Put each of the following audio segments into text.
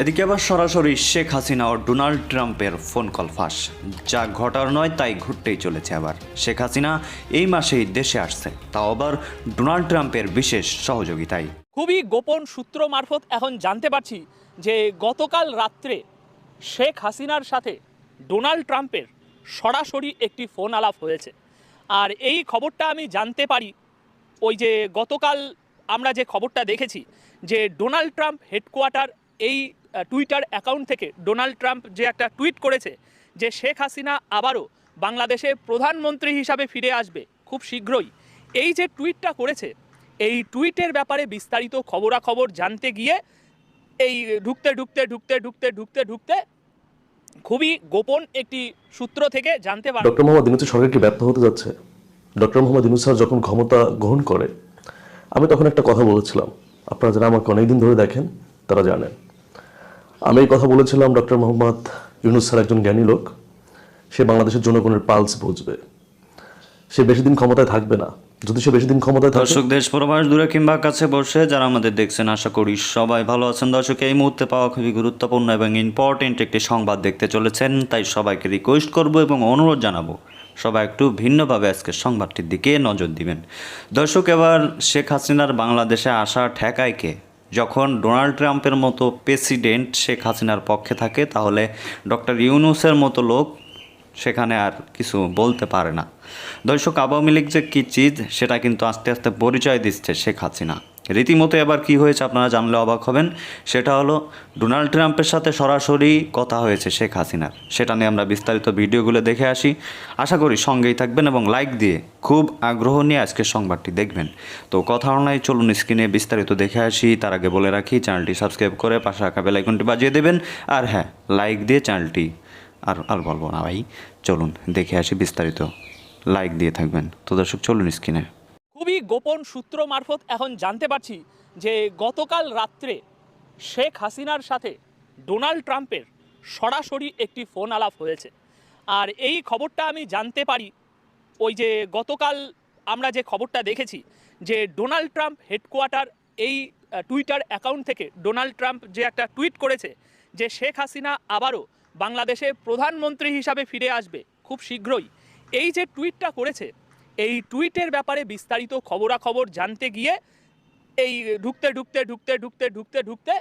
এদিকে আবার সরাসরি শেখ হাসিনা ও ডোনাল্ড ট্রাম্পের ফোন কল ফাঁস। যা ঘটার নয়, তাই ঘুরতেই চলেছে আবার। শেখ হাসিনা এই মাসেই দেশে আসছে, তাও আবার ডোনাল্ড ট্রাম্পের বিশেষ সহযোগিতায়। খুবই গোপন সূত্র মারফত এখন জানতে পারছি যে গতকাল রাত্রে শেখ হাসিনার সাথে ডোনাল্ড ট্রাম্পের সরাসরি একটি ফোন আলাপ হয়েছে। আর এই খবরটা আমি জানতে পারি, ওই যে গতকাল আমরা যে খবরটা দেখেছি যে ডোনাল্ড ট্রাম্প হেডকোয়ার্টার এই টুইটার অ্যাকাউন্ট থেকে ডোনাল্ড ট্রাম্প যে একটা টুইট করেছে যে শেখ হাসিনা আবারও বাংলাদেশে প্রধানমন্ত্রী হিসাবে ফিরে আসবে খুব শীঘ্রই, এই যে টুইটটা করেছে, এই টুইটের ব্যাপারে বিস্তারিত খবরাখবর জানতে গিয়ে এই ঢুকতে ঢুকতে ঢুকতে ঢুকতে ঢুকতে ঢুকতে খুবই গোপন একটি সূত্র থেকে জানতে পারলাম। ডক্টর মোহাম্মদ ইউনুসের সরকার কি ব্যর্থ হতে যাচ্ছে? ডক্টর মোহাম্মদ ইউনুস স্যার যখন ক্ষমতা গ্রহণ করে, আমি তখন একটা কথা বলেছিলাম। আপনারা যারা আমাকে অনেকদিন ধরে দেখেন, তারা জানেন। আমি এই কথা বলেছিলাম ডক্টর মোহাম্মদ ইউনুস স্যার একজন জ্ঞানী লোক। সে বাংলাদেশের জনগণের পালস বুঝবে। সে বেশি দিন ক্ষমতায় থাকবে না। যদি সে বেশি দিন ক্ষমতায় থাকে দর্শক, দেশ প্রবাস দূরে কিংবা কাছে বসে যারা আমাদের দেখছেন, আশা করি সবাই ভালো আছেন। দর্শক, এই মুহূর্তে পাওয়া খুবই গুরুত্বপূর্ণ এবং ইম্পর্টেন্ট একটি সংবাদ দেখতে চলেছেন। তাই সবাইকে রিকোয়েস্ট করব এবং অনুরোধ জানাব, সবাই একটু ভিন্নভাবে আজকের সংবাদটির দিকে নজর দিবেন। দর্শক, এবার শেখ হাসিনার বাংলাদেশে আসা ঠেকায় কে? যখন ডোনাল্ড ট্রাম্পের মতো প্রেসিডেন্ট শেখ হাসিনার পক্ষে থাকে, তাহলে ডক্টর ইউনুসের মতো লোক সেখানে আর কিছু বলতে পারে না। দর্শক, আওয়ামী লীগ যে কী চিজ, সেটা কিন্তু আস্তে আস্তে পরিচয় দিচ্ছে শেখ হাসিনা। রীতিমতো এবার কি হয়েছে আপনারা জানলে অবাক হবেন। সেটা হলো, ডোনাল্ড ট্রাম্পের সাথে সরাসরি কথা হয়েছে শেখ হাসিনার সেটা নিয়ে আমরা বিস্তারিত ভিডিওগুলো দেখে আসি। আশা করি সঙ্গেই থাকবেন এবং লাইক দিয়ে খুব আগ্রহ নিয়ে আজকের সংবাদটি দেখবেন। তো কথা নয় চলুন স্ক্রিনে বিস্তারিত দেখে আসি। তার আগে বলে রাখি, চ্যানেলটি সাবস্ক্রাইব করে পাশে রাখা বেলাইকনটি বাজিয়ে দেবেন। আর হ্যাঁ লাইক দিয়ে চ্যানেলটি আর আর বলব না ভাই। চলুন দেখে আসি বিস্তারিত। লাইক দিয়ে থাকবেন। তো দর্শক, চলুন স্ক্রিনে। গোপন সূত্র মারফত এখন জানতে পারছি যে গতকাল রাত্রে শেখ হাসিনার সাথে ডোনাল্ড ট্রাম্পের সরাসরি একটি ফোন আলাপ হয়েছে। আর এই খবরটা আমি জানতে পারি, ওই যে গতকাল আমরা যে খবরটা দেখেছি যে ডোনাল্ড ট্রাম্প হেডকোয়ার্টার এই টুইটার অ্যাকাউন্ট থেকে ডোনাল্ড ট্রাম্প যে একটা টুইট করেছে যে শেখ হাসিনা আবারও বাংলাদেশে প্রধানমন্ত্রী হিসাবে ফিরে আসবে খুব শীঘ্রই, এই যে টুইটটা করেছে এই টুইটের ব্যাপারে বিস্তারিত খবরাখবর জানতে গিয়ে এই ঢুকতে ঢুকতে ঢুকতে ঢুকতে ঢুকতে ঢুকতে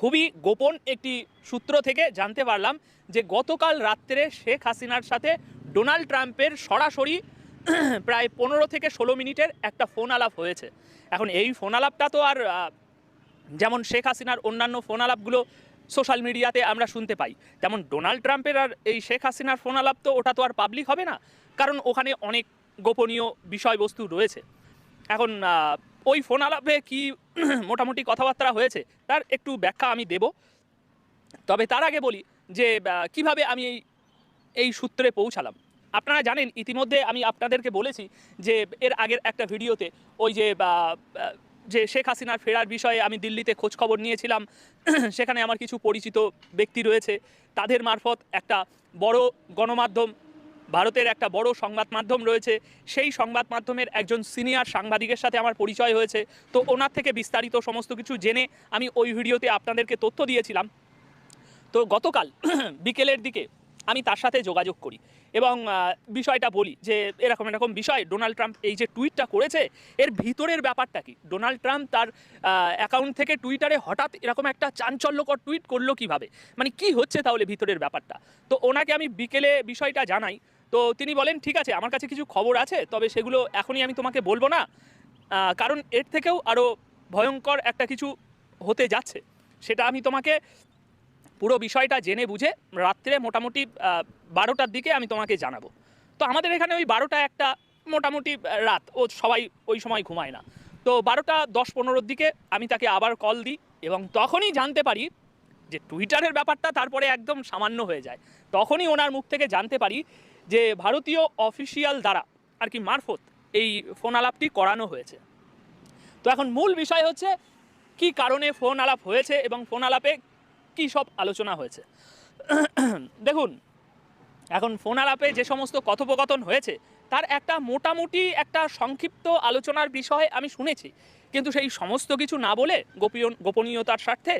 খুবই গোপন একটি সূত্র থেকে জানতে পারলাম যে গতকাল রাত্রে শেখ হাসিনার সাথে ডোনাল্ড ট্রাম্পের সরাসরি প্রায় পনেরো থেকে ষোলো মিনিটের একটা ফোন আলাপ হয়েছে। এখন এই ফোন আলাপটা তো আর যেমন শেখ হাসিনার অন্যান্য ফোন আলাপগুলো সোশ্যাল মিডিয়াতে আমরা শুনতে পাই, তেমন ডোনাল্ড ট্রাম্পের আর এই শেখ হাসিনার ফোন আলাপ তো ওটা তো আর পাবলিক হবে না, কারণ ওখানে অনেক গোপনীয় বিষয়বস্তু রয়েছে। এখন ওই ফোন আলাপে কি মোটামুটি কথাবার্তা হয়েছে, তার একটু ব্যাখ্যা আমি দেব। তবে তার আগে বলি যে কীভাবে আমি এই এই সূত্রে পৌঁছালাম। আপনারা জানেন, ইতিমধ্যে আমি আপনাদেরকে বলেছি যে, এর আগের একটা ভিডিওতে ওই যে যে শেখ হাসিনার ফেরার বিষয়ে আমি দিল্লিতে খোঁজ খবর নিয়েছিলাম। সেখানে আমার কিছু পরিচিত ব্যক্তি রয়েছে। তাদের মারফত একটা বড় গণমাধ্যম ভারতের একটা বড় সংবাদ মাধ্যম রয়েছে। সেই সংবাদ মাধ্যমের একজন সিনিয়র সাংবাদিকের সাথে আমার পরিচয় হয়েছে। তো ওনার থেকে বিস্তারিত সমস্ত কিছু জেনে আমি ওই ভিডিওতে আপনাদেরকে তথ্য দিয়েছিলাম। তো গতকাল বিকেলের দিকে আমি তার সাথে যোগাযোগ করি এবং বিষয়টা বলি যে এরকম এরকম বিষয়, ডোনাল্ড ট্রাম্প এই যে টুইটটা করেছে, এর ভিতরের ব্যাপারটা কি? ডোনাল্ড ট্রাম্প তার অ্যাকাউন্ট থেকে টুইটারে হঠাৎ এরকম একটা চাঞ্চল্যকর টুইট করল কীভাবে? মানে কি হচ্ছে তাহলে ভিতরের ব্যাপারটা? তো ওনাকে আমি বিকেলে বিষয়টা জানাই। তো তিনি বলেন, ঠিক আছে, আমার কাছে কিছু খবর আছে, তবে সেগুলো এখনই আমি তোমাকে বলব না। কারণ এর থেকেও আরও ভয়ঙ্কর একটা কিছু হতে যাচ্ছে। সেটা আমি তোমাকে পুরো বিষয়টা জেনে বুঝে রাত্রে মোটামুটি বারোটার দিকে আমি তোমাকে জানাব। তো আমাদের এখানে ওই বারোটা একটা মোটামুটি রাত। ও সবাই ওই সময় ঘুমায় না। তো বারোটা দশ পনেরোর দিকে আমি তাকে আবার কল দিই এবং তখনই জানতে পারি যে টুইটারের ব্যাপারটা তারপরে একদম সামান্য হয়ে যায়। তখনই ওনার মুখ থেকে জানতে পারি যে ভারতীয় অফিসিয়াল দ্বারা আর কি মারফত এই ফোন আলাপটি করানো হয়েছে। তো এখন মূল বিষয় হচ্ছে, কি কারণে ফোন আলাপ হয়েছে এবং ফোন আলাপে কী সব আলোচনা হয়েছে? দেখুন, এখন ফোন আলাপে যে সমস্ত কথোপকথন হয়েছে, তার একটা মোটামুটি একটা সংক্ষিপ্ত আলোচনার বিষয় আমি শুনেছি। কিন্তু সেই সমস্ত কিছু না বলে গোপীয়, গোপনীয়তার স্বার্থে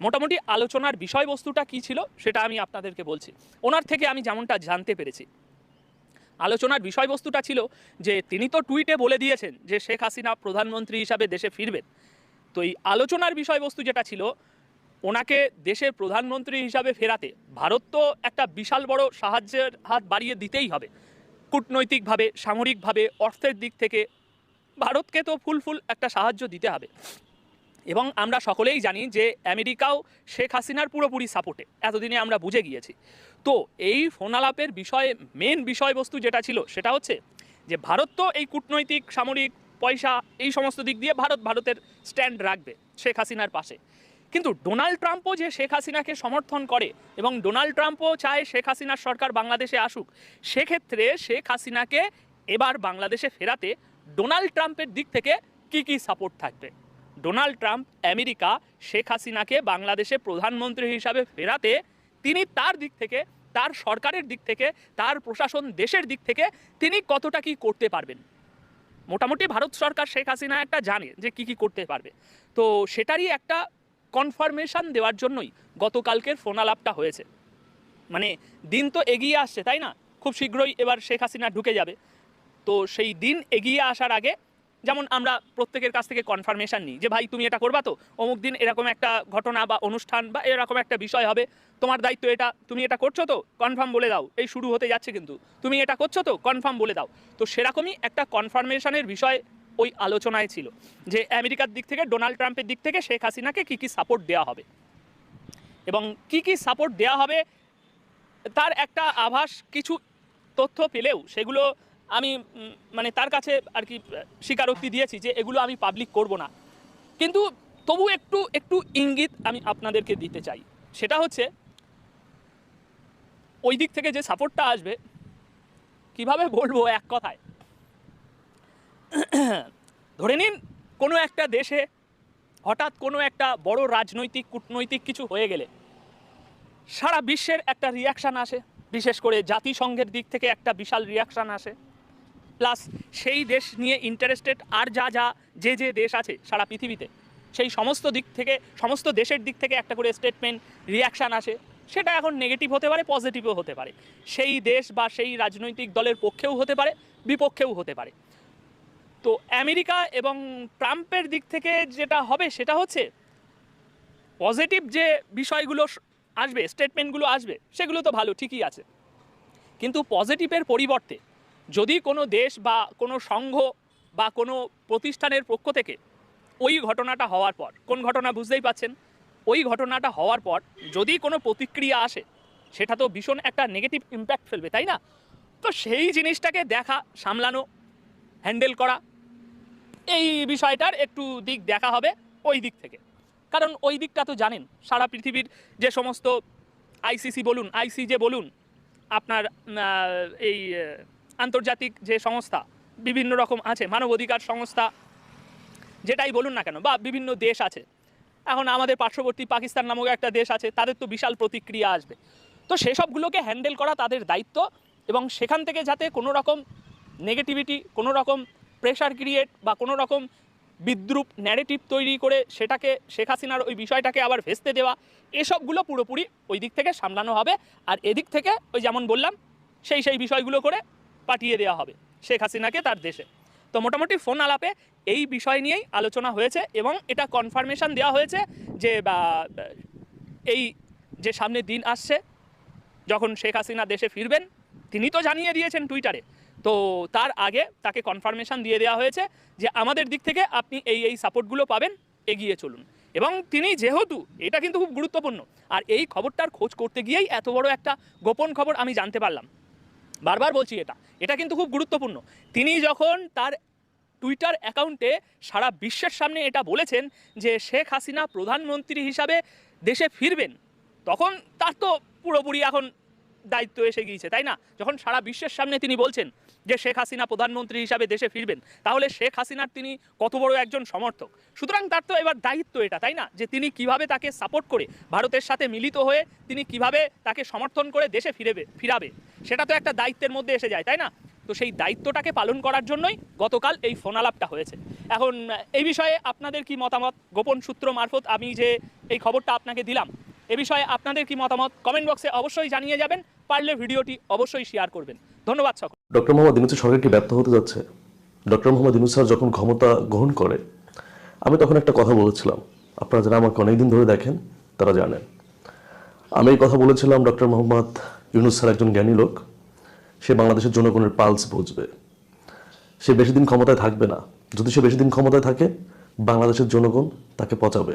মোটামুটি আলোচনার বিষয়বস্তুটা কী ছিল, সেটা আমি আপনাদেরকে বলছি। ওনার থেকে আমি যেমনটা জানতে পেরেছি। আলোচনার বিষয়বস্তুটা ছিল যে তিনি তো টুইটে বলে দিয়েছেন যে শেখ হাসিনা প্রধানমন্ত্রী হিসাবে দেশে ফিরবেন। তো এই আলোচনার বিষয়বস্তু যেটা ছিল, ওনাকে দেশের প্রধানমন্ত্রী হিসাবে ফেরাতে ভারত তো একটা বিশাল বড় সাহায্যের হাত বাড়িয়ে দিতেই হবে। কূটনৈতিকভাবে, সামরিকভাবে, অর্থের দিক থেকে ভারতকে তো ফুল ফুল একটা সাহায্য দিতে হবে। এবং আমরা সকলেই জানি যে আমেরিকাও শেখ হাসিনার পুরোপুরি সাপোর্টে, এতদিনে আমরা বুঝে গিয়েছি। তো এই ফোনালাপের বিষয়ে মেন বিষয়বস্তু যেটা ছিল, সেটা হচ্ছে যে ভারত তো এই কূটনৈতিক, সামরিক, পয়সা, এই সমস্ত দিক দিয়ে ভারত ভারতের স্ট্যান্ড রাখবে শেখ হাসিনার পাশে। কিন্তু ডোনাল্ড ট্রাম্পও যে শেখ হাসিনাকে সমর্থন করে এবং ডোনাল্ড ট্রাম্পও চায় শেখ হাসিনার সরকার বাংলাদেশে আসুক, সেক্ষেত্রে শেখ হাসিনাকে এবার বাংলাদেশে ফেরাতে ডোনাল্ড ট্রাম্পের দিক থেকে কি কি সাপোর্ট থাকবে? ডোনাল্ড ট্রাম্প আমেরিকা, শেখ হাসিনাকে বাংলাদেশে প্রধানমন্ত্রী হিসাবে ফেরাতে, তিনি তার দিক থেকে, তার সরকারের দিক থেকে, তার প্রশাসন দেশের দিক থেকে, তিনি কতটা কি করতে পারবেন? মোটামুটি ভারত সরকার শেখ হাসিনা একটা জানে যে কি কি করতে পারবে। তো সেটারই একটা কনফার্মেশন দেওয়ার জন্যই গতকালকের ফোনালাপটা হয়েছে। মানে দিন তো এগিয়ে আসছে, তাই না? খুব শীঘ্রই এবার শেখ হাসিনা ঢুকে যাবে। তো সেই দিন এগিয়ে আসার আগে যেমন আমরা প্রত্যেকের কাছ থেকে কনফার্মেশান নিই যে, ভাই, তুমি এটা করবা তো? অমুক দিন এরকম একটা ঘটনা বা অনুষ্ঠান বা এরকম একটা বিষয় হবে। তোমার দায়িত্ব এটা। তুমি এটা করছ তো? কনফার্ম বলে দাও। এই শুরু হতে যাচ্ছে কিন্তু। তুমি এটা করছ তো? কনফার্ম বলে দাও। তো সেরকমই একটা কনফার্মেশনের বিষয় ওই আলোচনায় ছিল যে, আমেরিকার দিক থেকে, ডোনাল্ড ট্রাম্পের দিক থেকে শেখ হাসিনাকে কী কী সাপোর্ট দেওয়া হবে? এবং কি কি সাপোর্ট দেওয়া হবে, তার একটা আভাস কিছু তথ্য পেলেও সেগুলো আমি মানে তার কাছে আর কি স্বীকারোক্তি দিয়েছি যে এগুলো আমি পাবলিক করব না। কিন্তু তবু একটু একটু ইঙ্গিত আমি আপনাদেরকে দিতে চাই। সেটা হচ্ছে, ওই দিক থেকে যে সাপোর্টটা আসবে, কীভাবে বলব এক কথায়? ধরে নিন, কোনো একটা দেশে হঠাৎ কোনো একটা বড় রাজনৈতিক, কূটনৈতিক কিছু হয়ে গেলে, সারা বিশ্বের একটা রিয়াকশান আসে। বিশেষ করে জাতিসংঘের দিক থেকে একটা বিশাল রিয়াকশান আসে। প্লাস সেই দেশ নিয়ে ইন্টারেস্টেড আর যা যা যে যে দেশ আছে সারা পৃথিবীতে, সেই সমস্ত দিক থেকে, সমস্ত দেশের দিক থেকে একটা করে স্টেটমেন্ট রিয়াকশান আসে। সেটা এখন নেগেটিভ হতে পারে পজিটিভও হতে পারে। সেই দেশ বা সেই রাজনৈতিক দলের পক্ষেও হতে পারে, বিপক্ষেও হতে পারে। তো আমেরিকা এবং ট্রাম্পের দিক থেকে যেটা হবে সেটা হচ্ছে পজিটিভ যে বিষয়গুলো আসবে স্টেটমেন্টগুলো আসবে, সেগুলো তো ভালো, ঠিকই আছে। কিন্তু পজিটিভের পরিবর্তে যদি কোনো দেশ বা কোনো সংঘ বা কোনো প্রতিষ্ঠানের পক্ষ থেকে ওই ঘটনাটা হওয়ার পর, কোন ঘটনা বুঝতেই পাচ্ছেন? ওই ঘটনাটা হওয়ার পর যদি কোনো প্রতিক্রিয়া আসে, সেটা তো ভীষণ একটা নেগেটিভ ইম্প্যাক্ট ফেলবে, তাই না? তো সেই জিনিসটাকে দেখা, সামলানো হ্যান্ডেল করা, এই বিষয়টার একটু দিক দেখা হবে ওই দিক থেকে। কারণ ওই দিকটা তো জানেন, সারা পৃথিবীর যে সমস্ত আইসিসি বলুন আইসিজে বলুন, আপনার এই আন্তর্জাতিক যে সংস্থা, বিভিন্ন রকম আছে, মানবাধিকার সংস্থা, যেটাই বলুন না কেন, বা বিভিন্ন দেশ আছে। এখন আমাদের পার্শ্ববর্তী পাকিস্তান নামক একটা দেশ আছে, তাদের তো বিশাল প্রতিক্রিয়া আসবে। তো সেসবগুলোকে হ্যান্ডেল করা তাদের দায়িত্ব এবং সেখান থেকে যাতে কোনো রকম নেগেটিভিটি কোনো রকম প্রেশার ক্রিয়েট বা কোনো রকম বিদ্রুপ ন্যারেটিভ তৈরি করে সেটাকে শেখ হাসিনার ওই বিষয়টাকে আবার ভেস্তে দেওয়া, এসবগুলো পুরোপুরি ওই দিক থেকে সামলানো হবে। আর এদিক থেকে ওই যেমন বললাম, সেই সেই বিষয়গুলো করে পাঠিয়ে দেওয়া হবে শেখ হাসিনাকে তার দেশে। তো মোটামুটি ফোন আলাপে এই বিষয় নিয়েই আলোচনা হয়েছে এবং এটা কনফার্মেশন দেওয়া হয়েছে যে এই যে সামনে দিন আসছে, যখন শেখ হাসিনা দেশে ফিরবেন, তিনি তো জানিয়ে দিয়েছেন টুইটারে। তো তার আগে তাকে কনফার্মেশন দিয়ে দেওয়া হয়েছে যে, আমাদের দিক থেকে আপনি এই এই সাপোর্টগুলো পাবেন, এগিয়ে চলুন। এবং তিনি যেহেতু, এটা কিন্তু খুব গুরুত্বপূর্ণ, আর এই খবরটার খোঁজ করতে গিয়েই এত বড় একটা গোপন খবর আমি জানতে পারলাম। বারবার বলছি এটা। এটা কিন্তু খুব গুরুত্বপূর্ণ। তিনি যখন তার টুইটার অ্যাকাউন্টে সারা বিশ্বের সামনে এটা বলেছেন যে শেখ হাসিনা প্রধানমন্ত্রী হিসাবে দেশে ফিরবেন, তখন তার তো পুরোপুরি এখন দায়িত্ব এসে গিয়েছে, তাই না? যখন সারা বিশ্বের সামনে তিনি বলছেন যে শেখ হাসিনা প্রধানমন্ত্রী হিসাবে দেশে ফিরবেন, তাহলে শেখ হাসিনার তিনি কত বড় একজন সমর্থক? সুতরাং তার তো এবার দায়িত্ব এটা, তাই না? যে তিনি কীভাবে তাকে সাপোর্ট করে ভারতের সাথে মিলিত হয়ে তিনি কীভাবে তাকে সমর্থন করে দেশে ফিরেবে, ফিরাবে, সেটা তো একটা দায়িত্বের মধ্যে এসে যায়, তাই না? তো সেই দায়িত্বটাকে পালন করার জন্যই গতকাল এই ফোনালাপটা হয়েছে। এখন এই বিষয়ে আপনাদের কি মতামত? গোপন সূত্র মারফত আমি যে এই খবরটা আপনাকে দিলাম এ বিষয়ে আপনাদের কি মতামত কমেন্ট বক্সে অবশ্যই জানিয়ে যাবেন, পারলে ভিডিওটি অবশ্যই শেয়ার করবেন। ধন্যবাদ সকল ডক্টর মোহাম্মদ ইউনুসের সরকার কি ব্যর্থ হতে যাচ্ছে? ডক্টর মোহাম্মদ ইউনুস স্যার যখন ক্ষমতা গ্রহণ করে, আমি তখন একটা কথা বলেছিলাম। আপনারা যারা আমাকে অনেকদিন ধরে দেখেন, তারা জানেন। আমি এই কথা বলেছিলাম ডক্টর মোহাম্মদ ইউনুস স্যার একজন জ্ঞানী লোক। সে বাংলাদেশের জনগণের পালস বুঝবে। সে বেশি দিন ক্ষমতায় থাকবে না। যদি সে বেশি দিন ক্ষমতায় থাকে, বাংলাদেশের জনগণ তাকে পচাবে।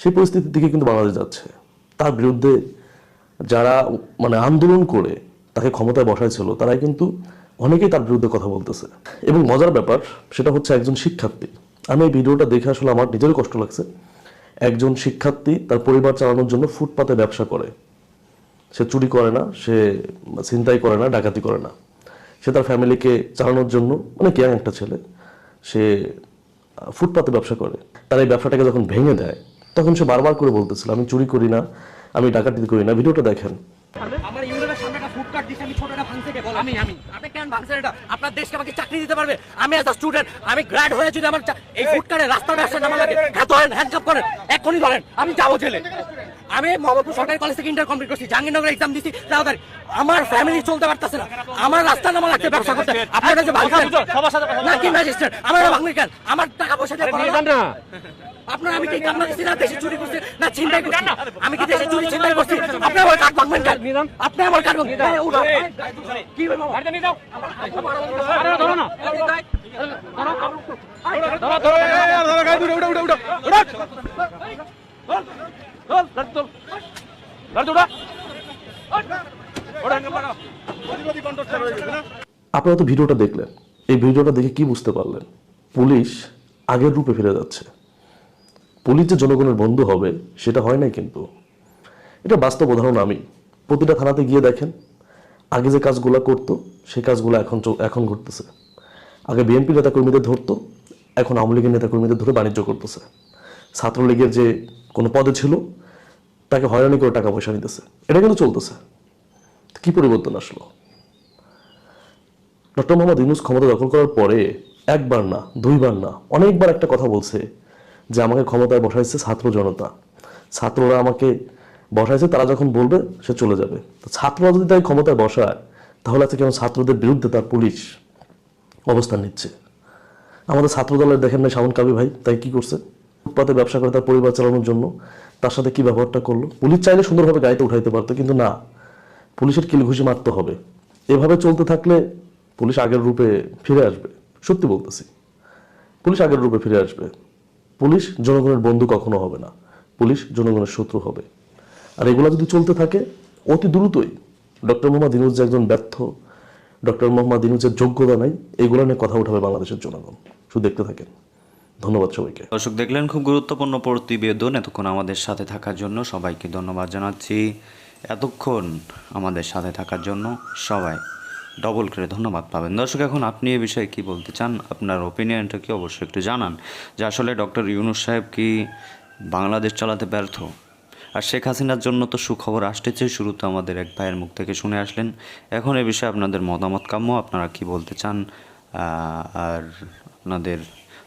সেই পরিস্থিতির দিকে কিন্তু বাংলাদেশ যাচ্ছে। তার বিরুদ্ধে যারা মানে আন্দোলন করে তাকে ক্ষমতায় বসাইছিল তারাই কিন্তু অনেকেই তার বিরুদ্ধে কথা বলতেছে। এবং মজার ব্যাপার, সেটা হচ্ছে একজন শিক্ষার্থী। আমি এই ভিডিওটা দেখে আসলে আমার নিজেরও কষ্ট লাগছে। একজন শিক্ষার্থী তার পরিবার চালানোর জন্য ফুটপাতে ব্যবসা করে। সে চুরি করে না, সে ছিনতাই করে না, ডাকাতি করে না। সে তার ফ্যামিলিকে চালানোর জন্য অনেক ইয়াং একটা ছেলে, সে ফুটপাতে ব্যবসা করে। তার এই ব্যবসাটাকে যখন ভেঙে দেয় তখন সে বারবার করে বলতেছিল আমি চুরি করি না আমি ডাকাতি করি না ভিডিওটা দেখেন। আমার ইউনিয়নের সামনে একটা ফুড কার্ট দিচ্ছে আমি ছোটটা ভাঙছে বল আমি আমি। আপনি কেন ভাঙছেন এটা? আপনার দেশকে আমাকে চাকরি দিতে পারবে? আমি এজ স্টুডেন্ট আমি গ্র্যাড হয়ে যদি আমার এই ফুড কার্টে রাস্তার ব্যবসা নামা লাগে ধরেন হ্যান্ডকাপ করেন এক্ষুনি ধরেন আমি যাব জেলে। আমি মোহাম্মদপুর সরকারি কলেজ থেকে ইন্টার কমপ্লিট করছি জাহাঙ্গীরনগর এক্সাম দিচ্ছি তাড়াতাড়ি আমার ফ্যামিলি চলতে পারতেছে না আমার রাস্তা নামা লাগছে ব্যবসা করতে আপনারা যে ভাঙছেন না কি ম্যাজিস্ট্রেট আমার ভাঙবে কেন আমার টাকা পয়সা দিয়ে না। আপনার আমি কি কামনা দিচ্ছি না দেশে চুরি করছি না ছিনতাই করছি আমি কি দেশে চুরি ছিনতাই করছি আপনি আমার কার্ড ভাঙবেন কেন আপনি আমার কার্ড ভাঙবেন এই, উঠো। কি ব্যাপার? ধরো না। আপনারা তো ভিডিওটা দেখলেন। এই ভিডিওটা দেখে কি বুঝতে পারলেন? পুলিশ আগের রূপে ফিরে যাচ্ছে। পুলিশ যে জনগণের বন্ধু হবে, সেটা হয় নাই কিন্তু। এটা বাস্তব উদাহরণ আমি। প্রতিটা থানাতে গিয়ে দেখেন। আগে যে কাজগুলো করতো, সেই কাজগুলো এখন এখন ঘটতেছে। আগে বিএনপি নেতাকর্মীদের ধরতো, এখন আওয়ামী লীগের নেতা কর্মীদের ধরে বাণিজ্য করতেছে। ছাত্রলীগের যে কোনো পদে ছিল, তাকে হয়রানি করে টাকা পয়সা নিতেছে। এটা কিন্তু চলতেছে। কি পরিবর্তন আসলো? ডক্টর মোহাম্মদ ইউনুস ক্ষমতা দখল করার পরে একবার না, দুইবার না, অনেকবার একটা কথা বলছে যে আমাকে ক্ষমতায় বসাইছে ছাত্র জনতা। ছাত্ররা আমাকে বসাইছে, তারা যখন বলবে, সে চলে যাবে। ছাত্ররা যদি তাই ক্ষমতায় বসায়, তাহলে আজকে কেন ছাত্রদের বিরুদ্ধে তার পুলিশ অবস্থান নিচ্ছে? আমাদের ছাত্র দলের দেখেন না শাওন কাবি ভাই, তাই কি করছে? ফুটপাতে ব্যবসা করে তার পরিবার চালানোর জন্য তার সাথে কি ব্যবহারটা করল? পুলিশ চাইলে সুন্দরভাবে গাড়িতে উঠাইতে পারতো, কিন্তু না। পুলিশের কিল ঘুষি মারতে হবে। এভাবে চলতে থাকলে পুলিশ আগের রূপে ফিরে আসবে। সত্যি বলতেছি। পুলিশ আগের রূপে ফিরে আসবে। পুলিশ জনগণের বন্ধু কখনো হবে না। পুলিশ জনগণের শত্রু হবে। আর এগুলো যদি চলতে থাকে, অতি দ্রুতই ডক্টর মোহাম্মদ ইনুজ একজন ব্যর্থ, ডক্টর মোহাম্মদ ইনুজের যোগ্যতা নাই, এগুলো নিয়ে কথা উঠাবে বাংলাদেশের জনগণ। শুধু দেখতে থাকেন। ধন্যবাদ সবাইকে। দর্শক, দেখলেন খুব গুরুত্বপূর্ণ প্রতিবেদন এতক্ষণ আমাদের সাথে থাকার জন্য। সবাইকে ধন্যবাদ জানাচ্ছি। এতক্ষণ আমাদের সাথে থাকার জন্য সবাই ডবল করে ধন্যবাদ পাবেন। দর্শক, এখন আপনি এ বিষয়ে কি বলতে চান? আপনার ওপিনিয়নটা কি অবশ্যই একটু জানান। যে আসলে ডক্টর ইউনুস সাহেব কি বাংলাদেশ চালাতে ব্যর্থ? আর শেখ হাসিনার জন্য তো সুখবর আসতেছে, শুরুতে আমাদের এক ভাইয়ের মুখ থেকে শুনে আসলেন। এখন এ বিষয়ে আপনাদের মতামত কাম্য, আপনারা কি বলতে চান? আর আপনাদের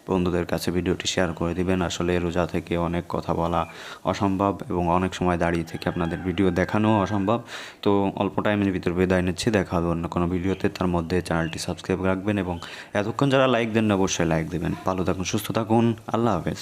বন্ধুদের কাছে ভিডিওটি শেয়ার করে দিবেন। আসলে রোজা থেকে অনেক কথা বলা অসম্ভব এবং অনেক সময় দাঁড়িয়ে থেকে আপনাদের ভিডিও দেখানো অসম্ভব। তো অল্প টাইমের ভিতরে বিদায় নিচ্ছি। দেখা হবে অন্য কোনো ভিডিওতে। তার মধ্যে চ্যানেলটি সাবস্ক্রাইব রাখবেন এবং এতক্ষণ যারা লাইক দেন না অবশ্যই লাইক দেবেন। ভালো থাকুন, সুস্থ থাকুন। আল্লাহ হাফেজ।